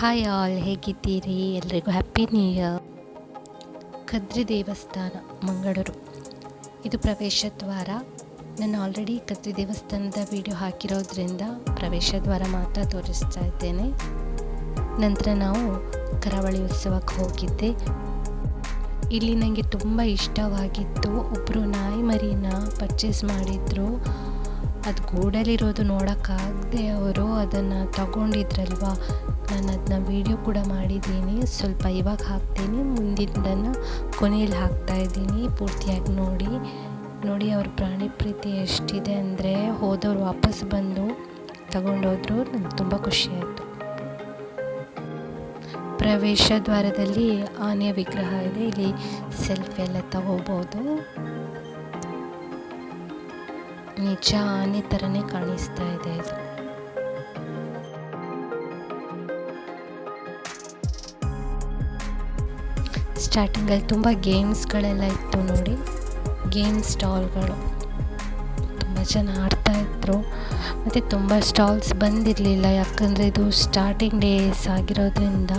Hi all ಹೇಗಿದ್ದೀರಿ? ಎಲ್ರಿಗೂ happy new year Kadri ದೇವಸ್ಥಾನ, ಮಂಗಳೂರು. ಇದು ಪ್ರವೇಶ ದ್ವಾರ. ನಾನು ಆಲ್ರೆಡಿ ಕದ್ರಿ ದೇವಸ್ಥಾನದ ವಿಡಿಯೋ ಹಾಕಿರೋದ್ರಿಂದ ಪ್ರವೇಶ ದ್ವಾರ ಮಾತ್ರ ತೋರಿಸ್ತಾ ಇದ್ದೇನೆ. ನಂತರ ನಾವು ಕರಾವಳಿ ಉತ್ಸವಕ್ಕೆ ಹೋಗಿದ್ದೆ. ಇಲ್ಲಿ ನನಗೆ ತುಂಬ ಇಷ್ಟವಾಗಿತ್ತು. ಒಬ್ಬರು ನಾಯಿ ಮರಿನ ಪರ್ಚೇಸ್ ಮಾಡಿದ್ರು. ಅದು ಗೂಡಲ್ಲಿರೋದು ನೋಡೋಕ್ಕಾಗದೆ ಅವರು ಅದನ್ನು ತಗೊಂಡಿದ್ರಲ್ವ? ನಾನು ಅದನ್ನ ವೀಡಿಯೋ ಕೂಡ ಮಾಡಿದ್ದೀನಿ. ಸ್ವಲ್ಪ ಇವಾಗ ಹಾಕ್ತೀನಿ. ಮುಂದಿನದನ್ನು ಕೊನೆಯಲ್ಲಿ ಹಾಕ್ತಾ ಇದ್ದೀನಿ. ಪೂರ್ತಿಯಾಗಿ ನೋಡಿ. ನೋಡಿ ಅವ್ರ ಪ್ರಾಣಿ ಪ್ರೀತಿ ಎಷ್ಟಿದೆ ಅಂದರೆ ಹೋದವ್ರು ವಾಪಸ್ ಬಂದು ತಗೊಂಡೋದ್ರು ನನಗೆ ತುಂಬ ಖುಷಿಯಾಯಿತು ಪ್ರವೇಶ ದ್ವಾರದಲ್ಲಿ ಆನೆಯ ವಿಗ್ರಹ ಇದೆ. ಇಲ್ಲಿ ಸೆಲ್ಫಿ ಎಲ್ಲ ತಗೋಬೋದು. ನಿಜ ಆನೆ ಥರನೇ ಕಾಣಿಸ್ತಾ ಇದೆ ಇದು. ಸ್ಟಾರ್ಟಿಂಗಲ್ಲಿ ತುಂಬ ಗೇಮ್ಸ್ಗಳೆಲ್ಲ ಇತ್ತು ನೋಡಿ. ಗೇಮ್ ಸ್ಟಾಲ್ಗಳು. ತುಂಬ ಜನ ಆಡ್ತಾ ಇದ್ರು. ಮತ್ತು ತುಂಬ ಸ್ಟಾಲ್ಸ್ ಬಂದಿರಲಿಲ್ಲ. ಯಾಕಂದರೆ ಇದು ಸ್ಟಾರ್ಟಿಂಗ್ ಡೇಸ್ ಆಗಿರೋದ್ರಿಂದ.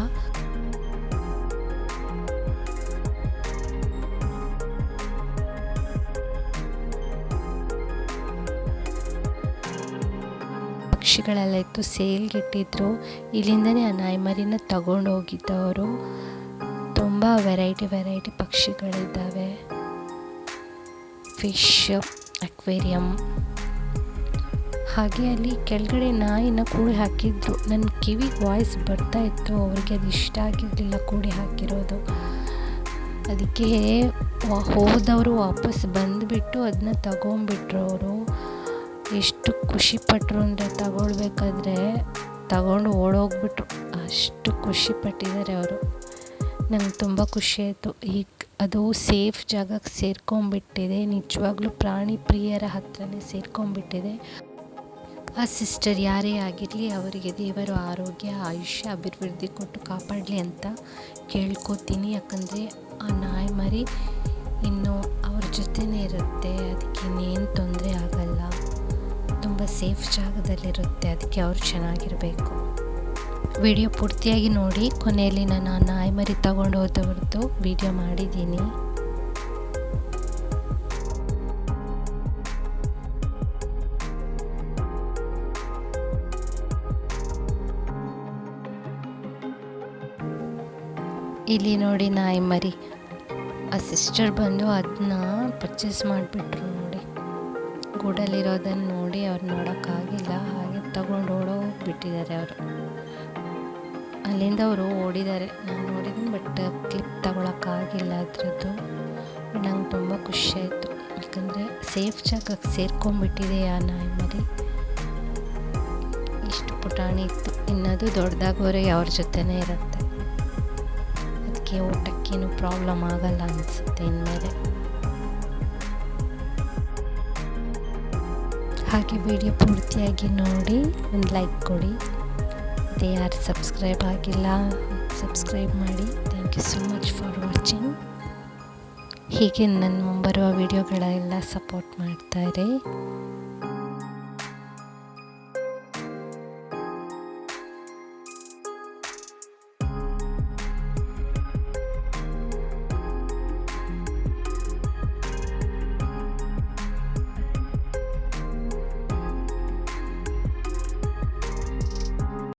ಪಕ್ಷಿಗಳೆಲ್ಲ ಇತ್ತು. ಸೇಲ್ಗೆ ಇಟ್ಟಿದ್ರು. ಇಲ್ಲಿಂದನೇ ಆ ನಾಯಿ ಮರಿನ ತಗೊಂಡು ಹೋಗಿದ್ದವರು ತುಂಬ ವೆರೈಟಿ ವೆರೈಟಿ ಪಕ್ಷಿಗಳಿದ್ದಾವೆ. Fish, aquarium. ಹಾಗೆ ಅಲ್ಲಿ ಕೆಳಗಡೆ ನಾಯಿನ ಕೂಡಿ ಹಾಕಿದ್ರು. ನನ್ನ ಕಿವಿಗೆ ವಾಯ್ಸ್ ಬರ್ತಾ ಇತ್ತು. ಅವ್ರಿಗೆ ಅದು ಇಷ್ಟ ಆಗಿರಲಿಲ್ಲ ಕೂಡಿ ಹಾಕಿರೋದು. ಅದಕ್ಕೆ ಹೋದವರು ವಾಪಸ್ ಬಂದುಬಿಟ್ಟು ಅದನ್ನ ತಗೊಂಡ್ಬಿಟ್ರು ಅವರು. ಎಷ್ಟು ಖುಷಿಪಟ್ಟರು ಅಂದರೆ ತಗೊಳ್ಬೇಕಾದ್ರೆ ತಗೊಂಡು ಓಡೋಗ್ಬಿಟ್ರು. ಅಷ್ಟು ಖುಷಿಪಟ್ಟಿದ್ದಾರೆ ಅವರು. ನಂಗೆ ತುಂಬ ಖುಷಿ ಆಯಿತು ಈಗ ಅದು ಸೇಫ್ ಜಾಗಕ್ಕೆ ಸೇರ್ಕೊಂಡ್ಬಿಟ್ಟಿದೆ. ನಿಜವಾಗ್ಲೂ ಪ್ರಾಣಿ ಪ್ರಿಯರ ಹತ್ರನೇ ಸೇರ್ಕೊಂಡ್ಬಿಟ್ಟಿದೆ. ಆ ಸಿಸ್ಟರ್ ಯಾರೇ ಆಗಿರಲಿ, ಅವರಿಗೆ ದೇವರು ಆರೋಗ್ಯ, ಆಯುಷ್ಯ, ಅಭಿವೃದ್ಧಿ ಕೊಟ್ಟು ಕಾಪಾಡಲಿ ಅಂತ ಕೇಳ್ಕೊತೀನಿ. ಯಾಕಂದರೆ ಆ ನಾಯಿ ಮರಿ ಇನ್ನು ಅವ್ರ ಜೊತೆನೇ ಇರುತ್ತೆ. ಅದಕ್ಕೆ ಇನ್ನೇನು ತೊಂದರೆ ಆಗಲ್ಲ. ತುಂಬ ಸೇಫ್ ಜಾಗದಲ್ಲಿರುತ್ತೆ. ಅದಕ್ಕೆ ಅವರು ಚೆನ್ನಾಗಿರಬೇಕು. ವಿಡಿಯೋ ಪೂರ್ತಿಯಾಗಿ ನೋಡಿ. ಕೊನೆಯಲ್ಲಿ ನಾನು ನಾಯಿ ಮರಿ ತಗೊಂಡು ಹೋದವ್ರದ್ದು ವಿಡಿಯೋ ಮಾಡಿದ್ದೀನಿ. ಇಲ್ಲಿ ನೋಡಿ ನಾಯಿ ಮರಿ ಆ ಸಿಸ್ಟರ್ ಬಂದು ಅದನ್ನ ಪರ್ಚೇಸ್ ಮಾಡಿಬಿಟ್ರು ನೋಡಿ. ಗೂಡಲ್ಲಿರೋದನ್ನು ನೋಡಿ ಅವ್ರು ನೋಡೋಕ್ಕಾಗಿಲ್ಲ. ಹಾಗೆ ತಗೊಂಡು ಓಡೋಗ್ಬಿಟ್ಟಿದ್ದಾರೆ ಅವರು. ಅಲ್ಲಿಂದ ಅವರು ಓಡಿದ್ದಾರೆ. ನಾನು ನೋಡಿದ್ದೀನಿ ಬಟ್ ಕ್ಲಿಪ್ ತಗೊಳಕ್ಕಾಗಿಲ್ಲ ಅದರದ್ದು. ನಂಗೆ ತುಂಬ ಖುಷಿ ಆಯಿತು. ಯಾಕಂದರೆ ಸೇಫ್ ಜಾಗಕ್ಕೆ ಸೇರ್ಕೊಂಡ್ಬಿಟ್ಟಿದೆ ಆ ನಾಯಿ ಮರಿ. ಇಷ್ಟು ಪುಟಾಣಿ ಇತ್ತು. ಇನ್ನದು ದೊಡ್ಡದಾಗೋರೆ ಅವ್ರ ಜೊತೆನೇ ಇರುತ್ತೆ. ಅದಕ್ಕೆ ಊಟಕ್ಕೇನು ಪ್ರಾಬ್ಲಮ್ ಆಗಲ್ಲ ಅನಿಸುತ್ತೆ ಇನ್ಮೇಲೆ. ಹಾಗೆ ವಿಡಿಯೋ ಪೂರ್ತಿಯಾಗಿ ನೋಡಿ, ಒಂದು ಲೈಕ್ ಕೊಡಿ. ಮತ್ತು ಯಾರು ಸಬ್ಸ್ಕ್ರೈಬ್ ಆಗಿಲ್ಲ, ಸಬ್ಸ್ಕ್ರೈಬ್ ಮಾಡಿ. Thank you so much for watching ಹೀಗೆ ನನ್ನ ಮುಂಬರುವ ವಿಡಿಯೋಗಳೆಲ್ಲ ಸಪೋರ್ಟ್ ಮಾಡ್ತಾರೆ.